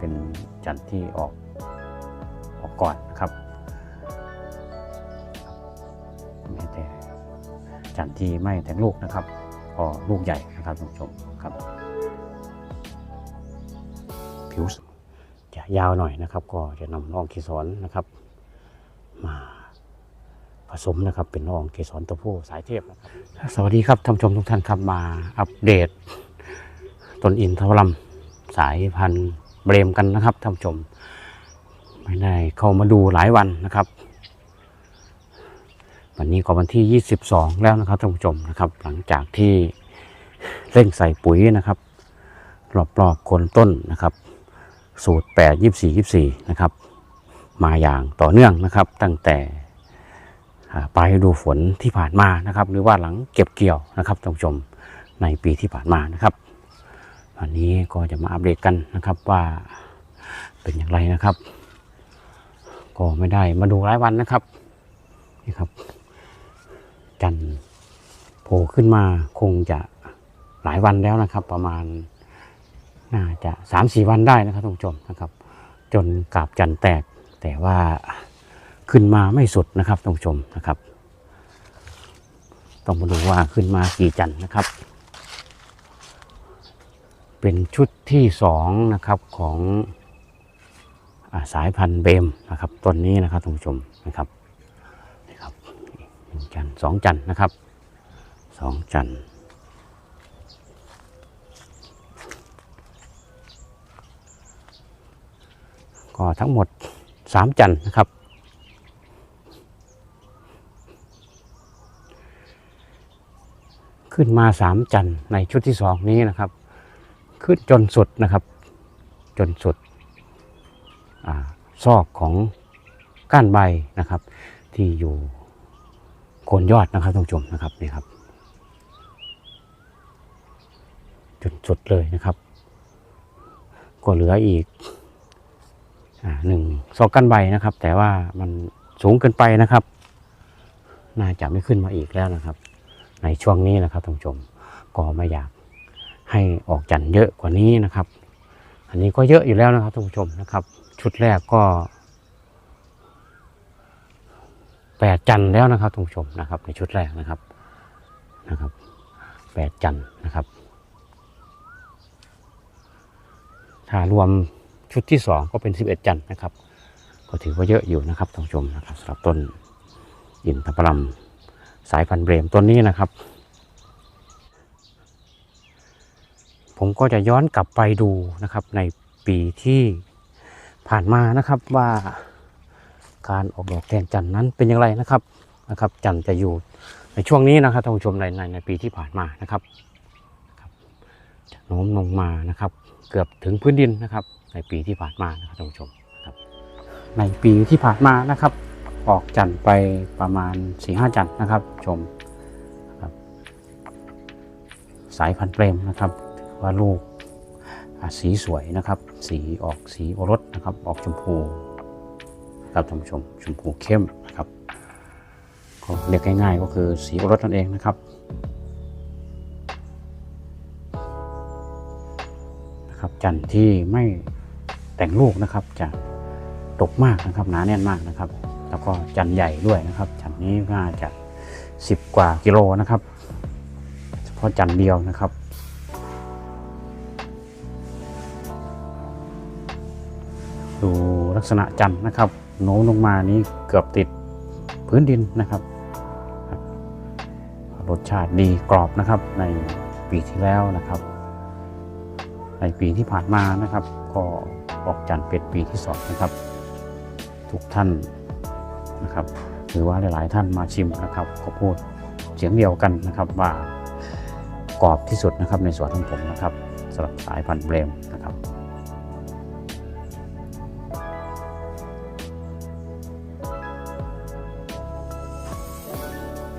เป็นจันทร์ที่ออกออกก่อนนะครับแม้แต่จันทร์ที่ไม่แต่งลูกนะครับพอลูกใหญ่นะครับท่านผู้ชมครับ ผิวจะยาวหน่อยนะครับ ก็จะนำนองเกสรนะครับ มาผสมนะครับเป็นนองเกสรตัวผู้สายเทพนะครับสวัสดีครับท่านผู้ชมทุกท่านครับมาอัปเดตต้นอินทวลัมสายพันธุ์ เบรมกันนะครับท่านผู้ชม ไม่ได้เข้ามาดูหลายวันนะครับ วันนี้ก็วันที่ 22 แล้วนะครับท่านผู้ชมนะครับ หลังจากที่เร่งใส่ปุ๋ยนะครับรอบๆโคนต้นนะครับ สูตร 8 24 24 นะครับ มาอย่างต่อเนื่องนะครับ ตั้งแต่ปลายดูฝนที่ผ่านมานะครับ หรือว่าหลังเก็บเกี่ยวนะครับท่านผู้ชมในปีที่ผ่านมานะครับ วันนี้ก็จะมาอัปเดตกันนะครับว่าเป็นอย่างไรนะครับ ก็ไม่ได้มาดูรายวันนะครับนี่ครับ จันโผล่ขึ้นมาคงจะหลายวันแล้วนะครับ ประมาณน่าจะสามสี่วันได้นะครับท่านผู้ชมนะครับ จนกาบจันแตกแต่ว่าขึ้นมาไม่สุดนะครับท่านผู้ชมนะครับ ต้องมาดูว่าขึ้นมากี่จันนะครับ เป็นชุดที่สองนะครับของอาสายพันธุ์เบมนะครับต้นนี้นะครับท่านผู้ชมนะครับนี่ครับหนึ่งจันสองจันทร์นะครับสองจันทร์ก็ทั้งหมด3จันทร์นะครับขึ้นมา3จันทร์ในชุดที่2นี้นะครับ ขึ้นจนสุดนะครับ จนสุดอซอกของก้านใบนะครับ ที่อยู่โคนยอดนะครับท่านผู้ชมนะครับนี่ครับ จนสุดเลยนะครับ ก็เหลืออีกอหนึ่งซอกกันใบนะครับ แต่ว่ามันสูงเกินไปนะครับ น่าจะไม่ขึ้นมาอีกแล้วนะครับ ในช่วงนี้นะครับท่านผู้ชมก็ไม่อยาก ให้ออกจันเยอะกว่านี้นะครับ อันนี้ก็เยอะอยู่แล้วนะครับท่านผู้ชมนะครับ ชุดแรกก็แปดจันแล้วนะครับท่านผู้ชมนะครับ ในชุดแรกนะครับนะครับแปดจันนะครับ ถ้ารวมชุดที่2ก็เป็น11จันทร์นะครับ ก็ถือว่าเยอะอยู่นะครับท่านผู้ชมนะครับสำหรับต้นอินทผลัมสายพันธุ์เบรมต้นนี้นะครับ ผมก็จะย้อนกลับไปดูนะครับ ในปีที่ผ่านมานะครับว่าการออกดอกแทนจันทร์นั้นเป็นอย่างไรนะครับนะครับ จันทร์จะอยู่ในช่วงนี้นะครับท่านผู้ชมในในในปีที่ผ่านมานะครับจะโน้มลงมานะครับ เกือบถึงพื้นดินนะครับ ในปีที่ผ่านมานะครับท่านผู้ชมครับ ในปีที่ผ่านมานะครับ ออกจันทร์ไปประมาณ4ีหจันทร์นะครับชมสายพันธุ์เปรมนะครับ ว่าลูกสีสวยนะครับ สีออกสีโอรสนะครับ ออกชมพูครับท่านผู้ชมชมพูเข้มนะครับก็เรียกง่ายๆก็คือสีโอรสนั่นเองนะครับนะครับจันทร์ที่ไม่แต่งลูกนะครับจะตกมากนะครับหนาแน่นมากนะครับ แล้วก็จันทร์ใหญ่ด้วยนะครับ จันทร์นี้น่าจะ 10 กว่ากิโลนะครับเฉพาะจันทร์เดียวนะครับ ดูลักษณะจันนะครับโน้มลงมานี้เกือบติดพื้นดินนะครับ รสชาติดีกรอบนะครับในปีที่แล้วนะครับ ในปีที่ผ่านมานะครับ ก็ออกจันเป็ดปีที่สองนะครับ ทุกท่านนะครับ หรือว่าหลาย ๆ ท่านมาชิมนะครับก็พูดเสียงเดียวกันนะครับว่ากรอบที่สุดนะครับในสวนของผมนะครับสำหรับสายพันธุ์เบรมนะครับ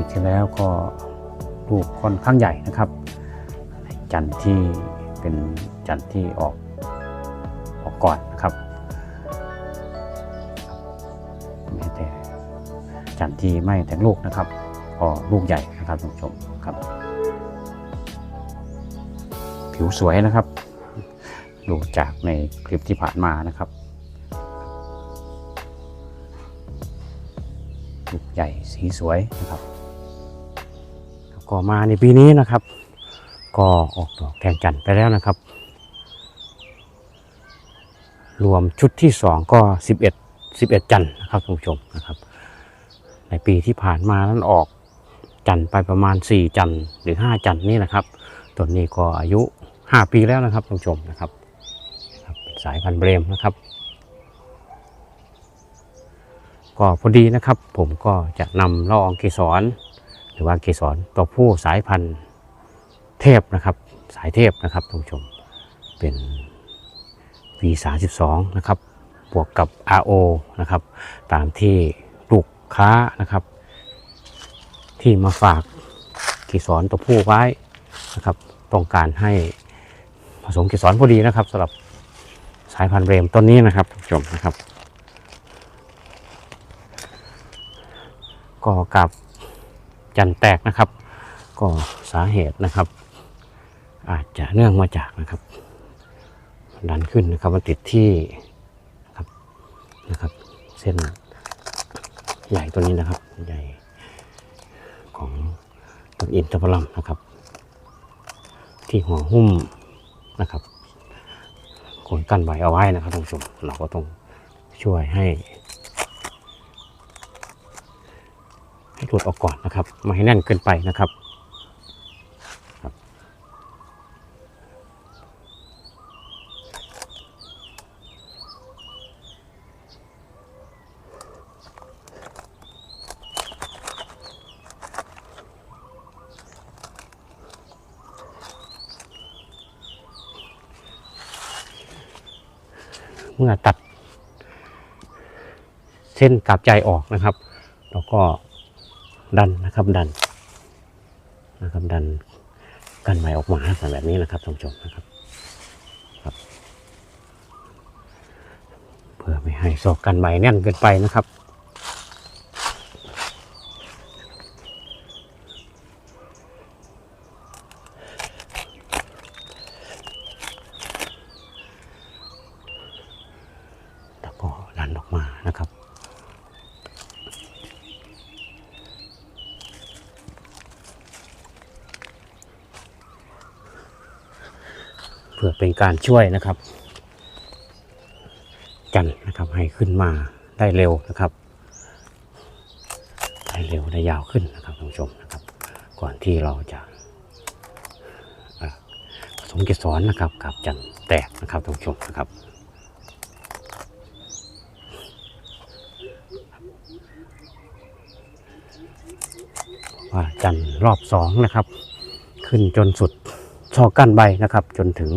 ปีที่แล้วก็ลูกค่อนข้างใหญ่นะครับ จันที่เป็นจันที่ออกออกก่อนนะครับแม้แต่จันที่ไม่แต่งลูกนะครับก็ลูกใหญ่นะครับท่านผู้ชมครับ ผิวสวยนะครับ ดูจากในคลิปที่ผ่านมานะครับลูกใหญ่สีสวยนะครับ ก็มาในปีนี้นะครับ ก็ออกดอกแทนจันไปแล้วนะครับ รวมชุดที่ 2 ก็ 11 11 จันทร์นะครับท่านผู้ชมนะครับ ในปีที่ผ่านมานั้นออกจันไปประมาณ 4 จันหรือ 5 จันนี่นะครับต้นนี้ก็อายุ 5 ปีแล้วนะครับท่านผู้ชมนะครับ สายพันธุ์เบรมนะครับก็พอดีนะครับผมก็จะนำละอองเกสร รือว่าเกสรตัวผู้สายพันธุ์เทพนะครับ สายเทพนะครับท่านผู้ชมเป็น V32 นะครับบวกกับ RO นะครับ ตามที่ลูกค้านะครับ ที่มาฝากเกสรตัวผู้ไว้นะครับ ต้องการให้ผสมเกสรพอดีนะครับสำหรับสายพันธุ์เรมต้นนี้นะครับท่านผู้ชมนะครับ ก็กับ จันแตกนะครับ ก็สาเหตุนะครับ อาจจะเนื่องมาจากนะครับ ดันขึ้นนะครับมันติดที่นะครับนะครับ เส้นใหญ่ตัวนี้นะครับใหญ่ของต้นอินทผลัมนะครับ ที่หัวหุ้มนะครับคนกั้นใบเอาไว้นะครับท่านผู้ชมเราก็ต้องช่วยให้ หลุดออกก่อนนะครับไม่ให้แน่นเกินไปนะครับครับเมื่อตัดเส้นกลับใจออกนะครับ แล้วก็ ดันนะครับดันนะครับดันกันใหมออกมาแบบนี้นะครับท่านผู้ชมนะครับครับ เพื่อไม่ให้ซอกกันใหม่แน่นเกินไปนะครับ แล้วก็ดันออกมานะครับ เพื่อเป็นการช่วยนะครับ กันนะครับให้ขึ้นมาได้เร็วนะครับได้เร็วได้ยาวขึ้นนะครับท่านผู้ชมนะครับ ก่อนที่เราจะผสมเกสรนะครับกับจันทร์แตกนะครับท่านผู้ชมนะครับว่าจันทร์รอบสองนะครับ ขึ้นจนสุด ช่อก้านใบนะครับ จนถึง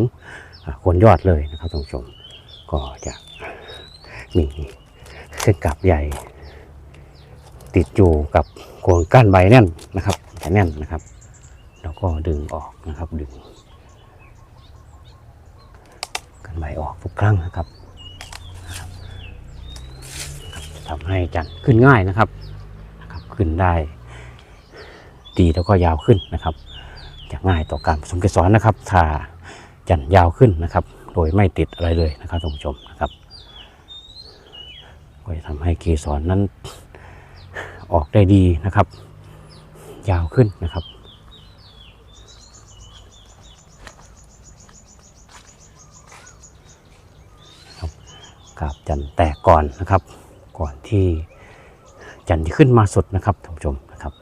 โคนยอดเลยนะครับท่านผู้ชม ก็จะมีเส้นกับใหญ่ ติดอยู่กับโคนก้านใบแน่นนะครับจะแน่นนะครับ แล้วก็ดึงออกนะครับดึงก้านใบออกทุกครั้งนะครับทำให้จันทร์ขึ้นง่ายนะครับ ขึ้นได้ ดีแล้วก็ยาวขึ้นนะครับ ง่ายต่อการผสมเกสรนะครับถ้าจันทร์ยาวขึ้นนะครับ โดยไม่ติดอะไรเลยนะครับท่านผู้ชมนะครับก็จะทำให้เกสรนั้น ออกได้ดีนะครับ ยาวขึ้นนะครับครับกาบจันทร์แตกก่อนนะครับ ก่อนที่จันทร์จะขึ้นมาสุดนะครับท่านผู้ชมนะครับ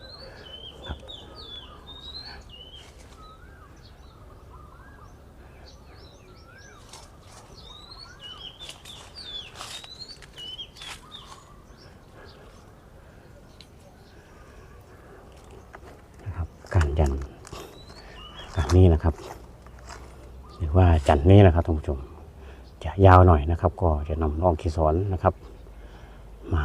นะครับการยัน การนี้นะครับหรือว่าจันนี้นะครับท่านผู้ชม จะยาวหน่อยนะครับ ก็จะนำลองเกสรนะครับ มา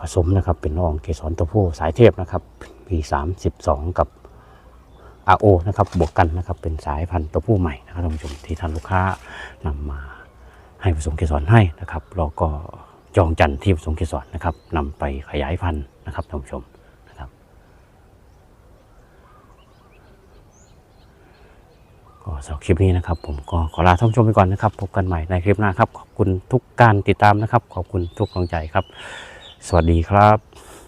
ผสมนะครับ เป็นลองเกสรตัวผู้สายเทพนะครับ P32 กับ RO นะครับบวกกันนะครับเป็นสายพันธุ์ตัวผู้ใหม่นะครับท่านผู้ชมที่ท่านลูกค้านำมาให้ผสมเกสรให้นะครับแล้วก็จองจันทร์ที่ผสมเกสรนะครับนำไปขยายพันธุ์นะครับท่านผู้ชมนะครับ ก็สำหรับคลิปนี้นะครับ ผมก็ขอลาท่านผู้ชมไปก่อนนะครับ พบกันใหม่ในคลิปหน้าครับ ขอบคุณทุกการติดตามนะครับ ขอบคุณทุกกำลังใจครับ สวัสดีครับ